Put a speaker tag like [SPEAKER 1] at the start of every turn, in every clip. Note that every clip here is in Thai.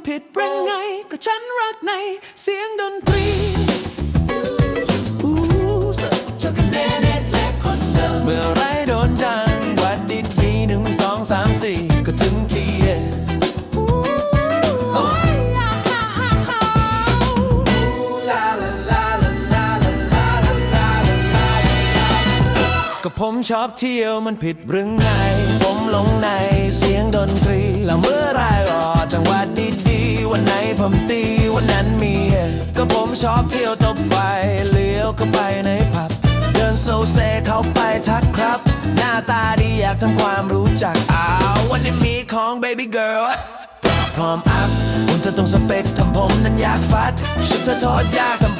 [SPEAKER 1] ันผิดเรื่งไง ก็ฉันรักในเสียงดนตรีเมื่อไรโดนจังวัดดีดีหนึ่งสองสามสี่ก็ถึงที่ก็ผมชอบเที่ยวมันผิดหรือไง ผมหลงในเสียงดนตรี แล้วเมื่อไรออจังหวัดดี วันไหนผมตีวันนั้นมี ก็ผมชอบเที่ยวตบไฟเลี้ยวเข้าไปในผับ เดินโซเซเข้าไปทักครับ หน้าตาดีอยากทำความรู้จักอ้าววันนี้มีของ baby girl พร้อมอัพคุณเธอต้องสเปคทำผมนั้นอยากฟัดชุดเธอทอดยากทำ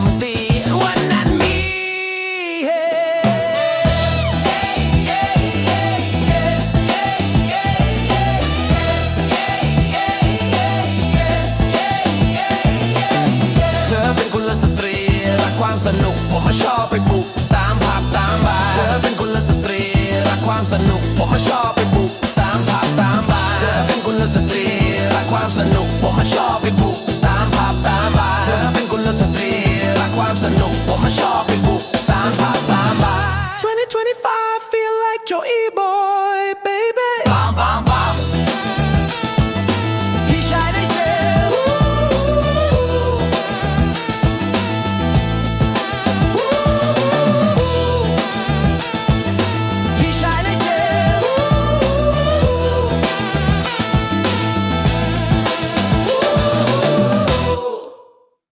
[SPEAKER 1] ผมตีวันนั้นมีเฮเธอเป็นกุลสตรีรักความสนุก ผมมาชอบไปบุกตามผับตามบาร์เธอเป็นกุลสตรีรักความสนุก ผมมาชอบไปบุกตามผับตามบาร์เธอเป็นกุลสตรีรักความสนุก ผมมาชอบไป wives and for my sharpie boo. 2025, feel like your e-boy, baby.